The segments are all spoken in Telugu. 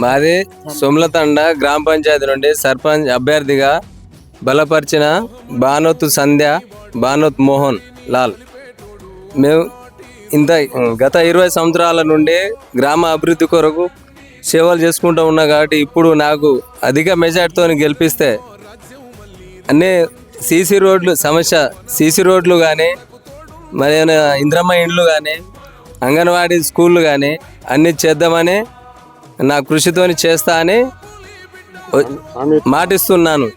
మాది సోమలతండ గ్రామ పంచాయతీ నుండి సర్పంచ్ అభ్యర్థిగా బలపరిచిన భానోత్ సంధ్య భానోత్ మోహన్ లాల్. మేము ఇంత గత ఇరవై సంవత్సరాల నుండి గ్రామ అభివృద్ధి కొరకు సేవలు చేసుకుంటూ ఉన్నా కాబట్టి ఇప్పుడు నాకు అధిక మెజార్టీతో గెలిపిస్తే అన్నీ సీసీ రోడ్లు సమస్య సీసీ రోడ్లు కానీ మరి ఇంద్రమ్మ ఇండ్లు కానీ అంగన్వాడీ స్కూళ్ళు కానీ అన్నీ చేద్దామని నా కృషితోని చేస్తా అని వ- మాటిస్తున్నాను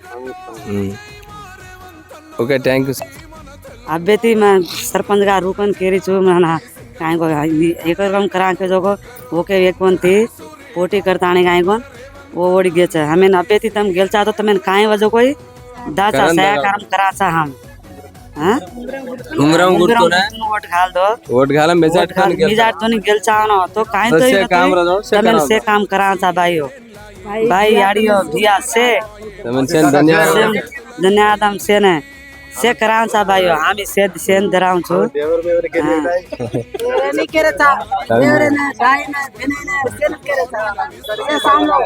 ఉమ్. ఓకే థ్యాంక్ యూ సార్ अभ्यर्थी में सरपंच का रूपन केरी चू मैं काय को एक रकम करा के जो वो के एक पण थी पोटी करता आने काय को वो ओडी गेच हमें अभ्यर्थी तम गेल चाहतो तमें काय वजह कोई दाचा करण सया दगा. काम कराचा हम ಉಂಗ್ರಂ ಗುಡ್ತೋನೆ ಒಟ್ ಗಾಲ್ದೋ ಒಟ್ ಗಾಲಂ ಬೇಜಾರ್ ಖಾನ್ ಗೆಲ್ ಬೇಜಾರ್ ತೋನಿ ಗೆಲ್ ಚಾವನ ತೋ ಕಾಯ್ ತೋ से काम रहो तमन से काम करान सा भाईयो भाई याड़ियो भिया से तमन से। धन्यवाद धन्यवाद हम से ने। से करान सा भाईयो हम से से धराम छु। हाँ, देवर मेवर के नहीं करे था। हाँ। देवर ने गाय ने बिने ने से करे था। ये सामने।